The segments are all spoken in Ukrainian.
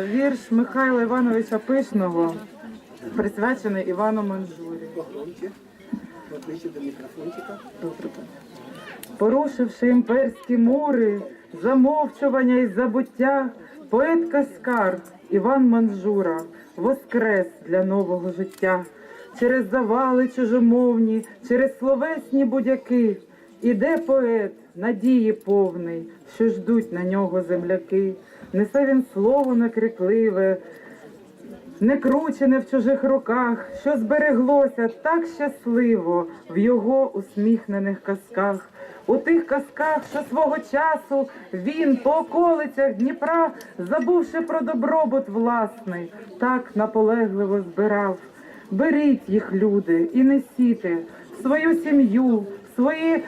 Вірш Михайла Івановича Пишного, присвячений Івану Манжурі. Порушивши імперські мури, замовчування і забуття, поет Каскар Іван Манжура воскрес для нового життя. Через завали чужомовні, через словесні будяки, іде поет, надії повний, що ждуть на нього земляки. Несе він слово накрикливе, не кручене в чужих руках, що збереглося так щасливо в його усміхнених казках. У тих казках, що свого часу він по околицях Дніпра, забувши про добробут власний, так наполегливо збирав. Беріть їх, люди, і несіте в свою сім'ю, в свої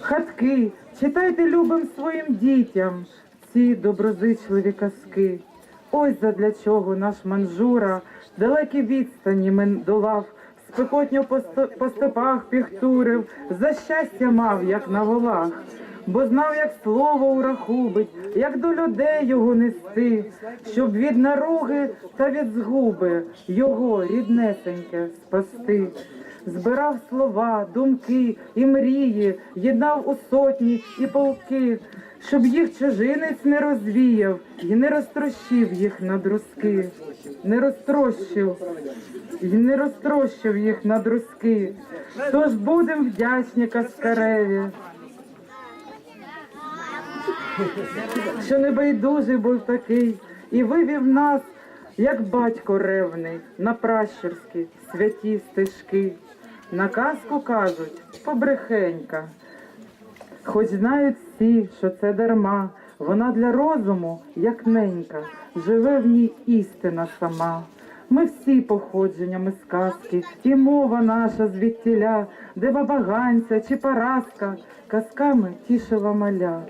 хатки, читайте любим своїм дітям ці доброзичливі казки. Ось задля чого наш манжура далекі відстані мен долав, спекотньо по, сто- по степах піхтурив, за щастя мав, як на волах, бо знав, як слово урахубить, як до людей його нести, щоб від наруги та від згуби його ріднесеньке спасти. Збирав слова, думки і мрії, єднав у сотні і полки, щоб їх чужинець не розвіяв і не розтрощив їх на друзки, не розтрощив і не розтрощив їх на друзки. Тож будем вдячні Каскареві, що небайдужий був такий і вивів нас, як батько ревний, на пращурські святі стежки. На казку кажуть побрехенька. Хоч знають всі, що це дарма, вона для розуму, як ненька, живе в ній істина сама. Ми всі походженнями з казки, і мова наша звідтіля, де бабаганця чи параска, казками тішила маля.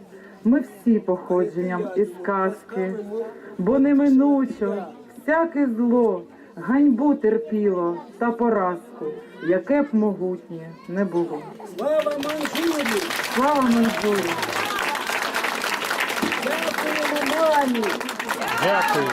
Ми всі походженням із казки, бо неминучо всяке зло, ганьбу терпіло та поразку, яке б могутнє не було. Слава Манжурі! Слава Манзурі! Дякуємо мамі! Дякую.